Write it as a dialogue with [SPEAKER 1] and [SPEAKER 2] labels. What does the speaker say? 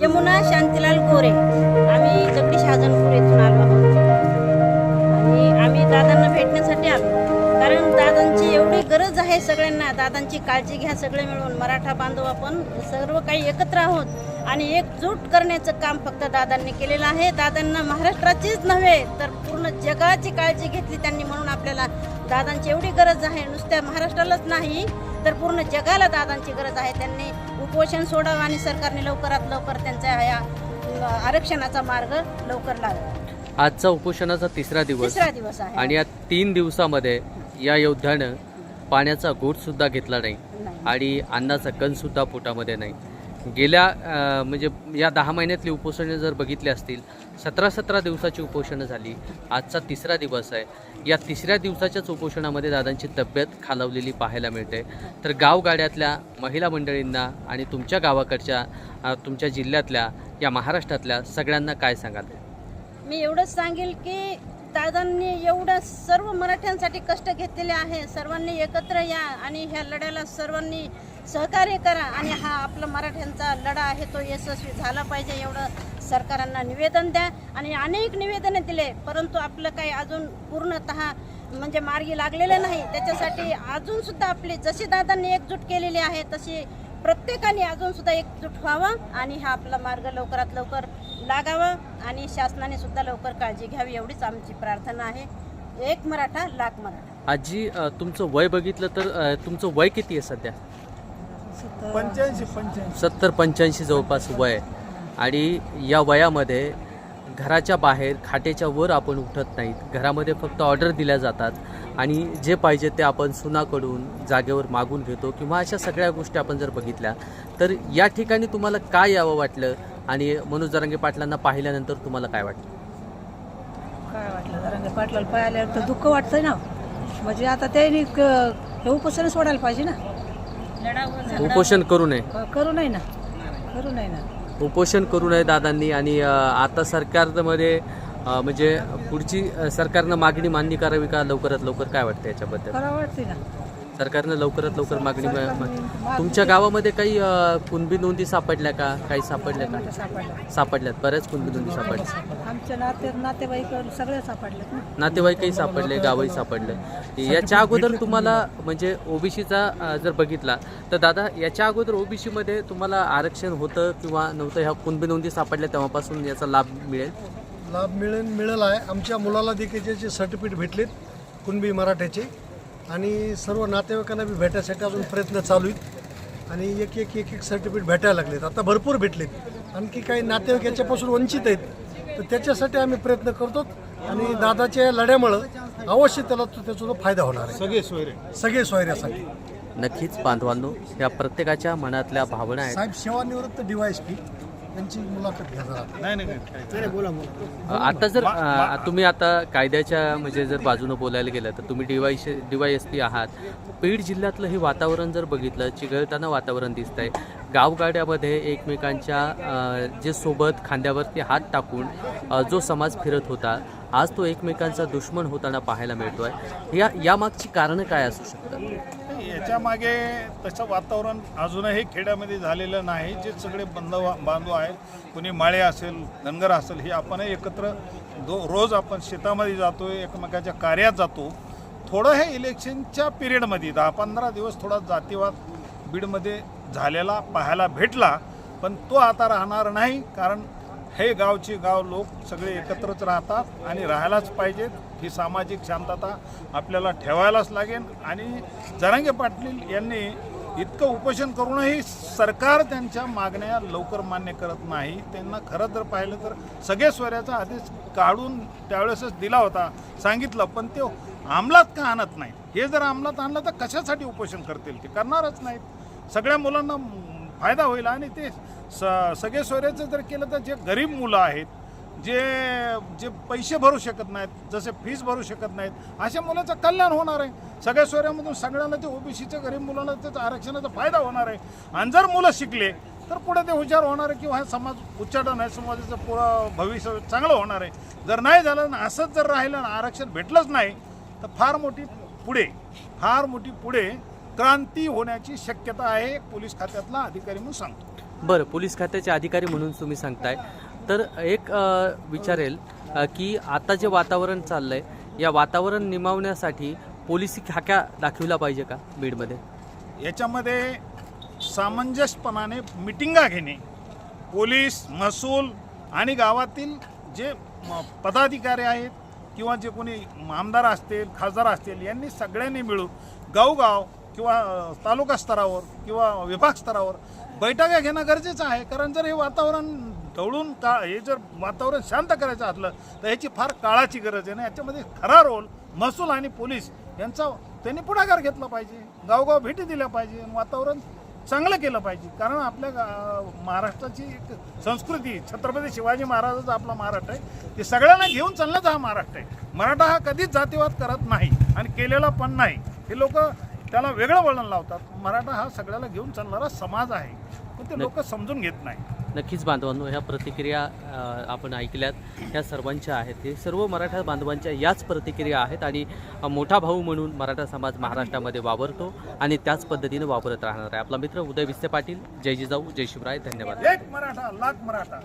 [SPEAKER 1] यमुना शांतीलाल गोरे. आम्ही दगडी शहाजनपूर येथून आलो आहोत. आणि आम्ही दादांना भेटण्यासाठी आलो. कारण दादांची एवढी गरज आहे सगळ्यांना. दादांची काळजी घ्या सगळे मिळून. मराठा बांधव आपण सर्व काही एकत्र आहोत आणि एकजूट करण्याचं काम फक्त दादांनी केलेलं आहे. दादांना महाराष्ट्राचीच नव्हे तर पूर्ण जगाची काळजी घेतली त्यांनी म्हणून आपल्याला दादांची एवढी गरज आहे. नुसत्या महाराष्ट्रालाच नाही तर पूर्ण जगाला दादांची गरज आहे. त्यांनी उपोषण सोडावं आणि सरकारने लवकरात लवकर त्यांच्या या अ, आरक्षणाचा मार्ग लवकर लावा.
[SPEAKER 2] आजचा उपोषणाचा तिसरा दिवस
[SPEAKER 1] तिसरा दिवस आहे.
[SPEAKER 2] आणि या तीन दिवसामध्ये या योद्ध्यानं पाण्याचा घोट सुद्धा घेतला नाही
[SPEAKER 1] नाही.
[SPEAKER 2] आणि अन्नाचा कण सुद्धा पोटामध्ये नाही. गेल्या म्हणजे या दहा महिन्यातली उपोषणं जर बघितली असतील सतरा सतरा दिवसाची उपोषणं झाली आजचा तिसरा दिवस आहे. या तिसऱ्या दिवसाच्याच उपोषणामध्ये दादांची तब्येत खालावलेली पाहायला मिळते. तर गावगाड्यातल्या महिला मंडळींना आणि तुमच्या गावाकडच्या तुमच्या जिल्ह्यातल्या या महाराष्ट्रातल्या सगळ्यांना काय सांगाल?
[SPEAKER 1] मी एवढंच सांगेल की दादांनी एवढं सर्व मराठ्यांसाठी कष्ट घेतलेले आहे. सर्वांनी एकत्र या आणि ह्या लढ्याला सर्वांनी सहकार्य करा आणि हा आपला मराठ्यांचा लढा आहे तो यशस्वी झाला पाहिजे एवढं सरकारांना निवेदन द्या. आणि अनेक निवेदने दिले परंतु आपलं काही अजून पूर्णतः म्हणजे मार्गी लागलेलं नाही. त्याच्यासाठी अजूनसुद्धा आपली जशी दादांनी एकजूट केलेली आहे तशी प्रत्येकाने अजूनसुद्धा एकजूट व्हावं आणि हा आपला मार्ग लवकरात लवकर लागावा आणि शासनाने सुद्धा लवकर काळजी घ्यावी एवढीच आमची प्रार्थना आहे. एक मराठा लाख मराठा.
[SPEAKER 2] आजी तुमचं वय बघितलं तर तुमचं वय किती आहे सध्या?
[SPEAKER 3] पंच्याऐंशी पंच्याऐंशी.
[SPEAKER 2] सत्तर पंच्याऐंशी जवळपास वय आहे. आणि या वयामध्ये घराच्या बाहेर खाटेच्या वर आपण उठत नाहीत. घरामध्ये फक्त ऑर्डर दिल्या जातात. आणि जे पाहिजे ते आपण सुनाकडून जागेवर मागून घेतो किंवा अशा सगळ्या गोष्टी आपण जर बघितल्या तर या ठिकाणी तुम्हाला काय यावं वाटलं? आणि मनोज जरांगे पाटलांना पाहिल्यानंतर तुम्हाला काय वाटलं?
[SPEAKER 4] काय वाटलं? जरा पाटलाला पाहिल्यावर तर दुःख वाटतंय ना. म्हणजे आता त्यांनी क- हे उपोषण सोडायला पाहिजे ना.
[SPEAKER 2] उपोषण करू नये.
[SPEAKER 4] क- करू नाही ना. करू नाही ना.
[SPEAKER 2] उपोषण करू नये दादांनी आणि आता सरकारमध्ये म्हणजे पुढची सरकारनं मागणी मान्य करावी का? लवकरात लवकर काय वाटतं याच्याबद्दल?
[SPEAKER 4] वाटते ना.
[SPEAKER 2] सरकारनं लवकरात लवकर मागणी तुमच्या गावामध्ये काही अ, कुणबी नोंदी सापडल्या का? काही सापडल्या का?
[SPEAKER 4] सापडलं
[SPEAKER 2] सापडल्यात. बऱ्याच कुणबी नोंदी सापडल्या.
[SPEAKER 4] आमच्या नाते नातेवाईक सगळे ना.
[SPEAKER 2] नातेवाईकही सापडले गावही सापडले. याच्या अगोदर तुम्हाला म्हणजे ओबीसीचा जर बघितला तर दादा याच्या अगोदर ओबीसी मध्ये तुम्हाला आरक्षण होतं किंवा नव्हतं? ह्या कुणबी नोंदी सापडल्या तेव्हापासून याचा लाभ मिळेल?
[SPEAKER 3] लाभ मिळेल मिळेल आहे. आमच्या मुलाला देखील त्याचे सर्टिफिकेट भेटलेत कुणबी मराठ्याचे. आणि सर्व नातेवाईकांना बी भेटायसाठी अजून प्रयत्न चालू आहेत. आणि एक एक एक एक सर्टिफिकेट भेटायला लागलेत. आता भरपूर भेटलेत. आणखी काही नातेवाईक याच्यापासून वंचित आहेत. तर त्याच्यासाठी आम्ही प्रयत्न करतो आणि दादाच्या या लढ्यामुळं अवश्य त्याला तो- त्याचा फायदा होणार आहे. सगळे सोयरे. सगळे सोयऱ्यासाठी.
[SPEAKER 2] नक्कीच बांधवांनो या प्रत्येकाच्या मनातल्या भावना आहेत.
[SPEAKER 3] साहेब सेवानिवृत्त डीवायएसपी त्यांची मुलाखत घ्या जरा. बोला
[SPEAKER 2] आता जर तुम्ही आता कायद्याच्या म्हणजे जर बाजूनं बोलायला गेलं तर तुम्ही डीवाय डीवाय एस पी आहात. बीड जिल्ह्यातलं हे वातावरण जर बघितलं चिघळताना वातावरण दिसतंय. गावगाड्यामध्ये एकमेकांच्या जे सोबत खांद्यावरती हात टाकून जो समाज फिरत होता आज तो एकमेकांचा दुश्मन होताना पाहायला मिळतोय. या यामागची कारणं काय असू शकतात?
[SPEAKER 5] याच्या मागे तसं वातावरण अजूनही खेड्यामध्ये झालेलं नाही. जे सगळे बंधव बांधव आहे कुणी माळे असेल धनगर असेल हे आपण एकत्र दो रोज आपण शेतामध्ये जातो एकमेकाच्या कार्यात जातो. थोडं हे इलेक्शनच्या पिरियडमध्ये दहा पंधरा दिवस थोडा जातीवाद बीडमध्ये झालेला पाहायला भेटला पण तो आता राहणार नाही. कारण हे गावचे गाव लोक सगळे एकत्रच राहतात आणि राहायलाच पाहिजेत. ही सामाजिक शांतता आपल्याला ठेवायलाच लागेल. आणि जरांगे पाटील यांनी इतकं उपोषण करूनही सरकार त्यांच्या मागण्या लवकर मान्य करत नाही. त्यांना खरं जर पाहिलं तर सगळे स्वऱ्याचा आदेश काढून त्यावेळेसच दिला होता. सांगितलं पण ते अंमलात का आणत नाही हे जर अंमलात आणलं तर कशासाठी उपोषण करतील? ते करणारच नाहीत. सगळ्या मुलांना फायदा होईल. आणि ते स सगळे सोयऱ्याचं जर केलं तर जे गरीब मुलं आहेत जे जे पैसे भरू शकत नाहीत जसे फीज भरू शकत नाहीत अशा मुलाचं कल्याण होणार आहे. सगळ्या सोयऱ्यामधून सगळ्यांना ते ओबीसीच्या गरीब मुलांना त्याचा आरक्षणाचा फायदा होणार आहे. आणि जर मुलं शिकले तर पुढे ते हुशार होणार आहे किंवा हा समाज उच्चाटन आहे समाजाचं पुढं भविष्य चांगलं होणार आहे. जर नाही झालं ना असंच जर राहिलं ना आरक्षण भेटलंच नाही तर फार मोठी पुढे फार मोठी पुढे क्रांती होण्याची शक्यता आहे पोलीस खात्यातला अधिकारी म्हणून सांगतो.
[SPEAKER 2] बरं पोलीस खात्याचे अधिकारी म्हणून तुम्ही सांगताय. तर एक विचारेल की आता जे वातावरण चाललंय या वातावरण निमावण्यासाठी पोलिसी खाक्या दाखविला पाहिजे का बीडमध्ये?
[SPEAKER 5] याच्यामध्ये सामंजस्यपणाने मिटिंगा घेणे पोलीस महसूल आणि गावातील जे पदाधिकारी आहेत किंवा जे कोणी आमदार असतील खासदार असतील यांनी सगळ्यांनी मिळून गावगाव किंवा तालुका स्तरावर किंवा विभाग स्तरावर बैठका घेणं गरजेचं आहे. कारण जर हे वातावरण ढवळून का हे जर वातावरण शांत करायचं असलं तर ह्याची फार काळाची गरज आहे ना. याच्यामध्ये खरा रोल महसूल आणि पोलीस यांचा त्यांनी पुढाकार घेतला पाहिजे. गावगाव भेटी दिल्या पाहिजे वातावरण चांगलं केलं पाहिजे. कारण आपल्या गा- महाराष्ट्राची एक संस्कृती छत्रपती शिवाजी महाराजाचा आपला महाराष्ट्र आहे. ते सगळ्यांना घेऊन चालण्याचा हा महाराष्ट्र आहे. मराठा हा कधीच जातीवाद करत नाही आणि केलेला पण नाही. हे लोक त्याला वेगळं वळण लावतात. मराठा हा सगळ्याला घेऊन चालणारा समाज आहे. पण ते लोक समजून घेत नाही.
[SPEAKER 2] नक्कीच बांधवांनो ह्या प्रतिक्रिया अ, आपण ऐकल्यात. ह्या सर्वांच्या आहेत. हे सर्व मराठा बांधवांच्या याच प्रतिक्रिया आहेत आणि अ, मोठा भाऊ म्हणून मराठा समाज महाराष्ट्रामध्ये वावरतो आणि त्याच पद्धतीने वापरत राहणार आहे. आपला मित्र उदय विस्ते पाटील. जय जिजाऊ जय शिवराय. धन्यवाद.
[SPEAKER 5] एक मराठा लाख मराठा.